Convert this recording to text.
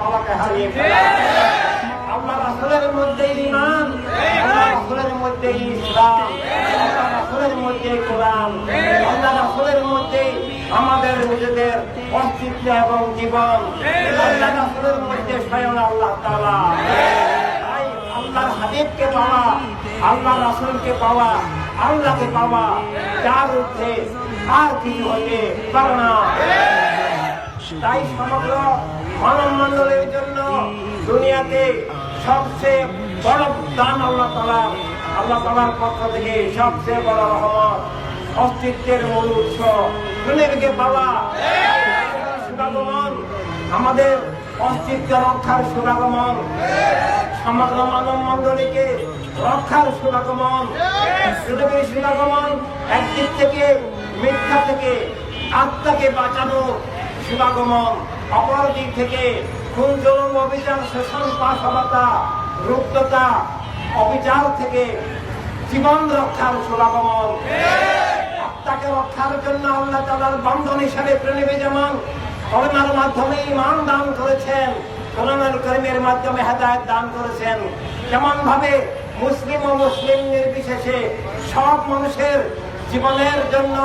তালাকে হারিয়ে আল্লাহ রাসুলের মধ্যে ইমান আল্লাহ রাসুলের মধ্যে ইসলাম আল্লাহ রাসুলের মধ্যে কোরআন আল্লাহ রাসুলের মধ্যে আমাদের নিজেদের অস্তিত্ব এবং জীবন। আল্লাহ রাসুলের মধ্যে স্বয়ং আল্লাহ তালা আল্লাহর হাবিবকে পাওয়া আল্লাহ রাসুলকে পাওয়া, আল্লাহকে পাওয়া যার উঠে আর কিছু হতে পারে না। তাই সমগ্র মানব মন্ডলের জন্য দুনিয়াতে সবচেয়ে বড় দান আল্লাহ তালা আল্লাহ তালার পক্ষ থেকে সবচেয়ে বড় রহমত, অস্তিত্বের মূল উৎস। দুনিয়াকে পাওয়া সুরাগমন আমাদের অস্তিত্ব রক্ষার সুরাগমন সমগ্র মানব মন্ডলীকে রক্ষার সুরাগমন পৃথিবীর সুরাগমন একদিক থেকে মিথ্যা থেকে আত্মাকে বাঁচানো সুরাগমন অপর দিক থেকে খুন জলম অভিযান শোষণ পাশবতা রুগ্নতা অভিযান থেকে জীবন রক্ষার সুরাগমন আত্মাকে রক্ষার জন্য আল্লাহ তালার বন্ধন হিসাবে প্রেমে যেমন করোনার মাধ্যমে ইমান দান করেছেন করোনার কর্মের মাধ্যমে হেদায়ত দান করেছেন যেমন ভাবে মুসলিম ও মুসলিম নির্বিশেষে সব মানুষের জীবনের জন্য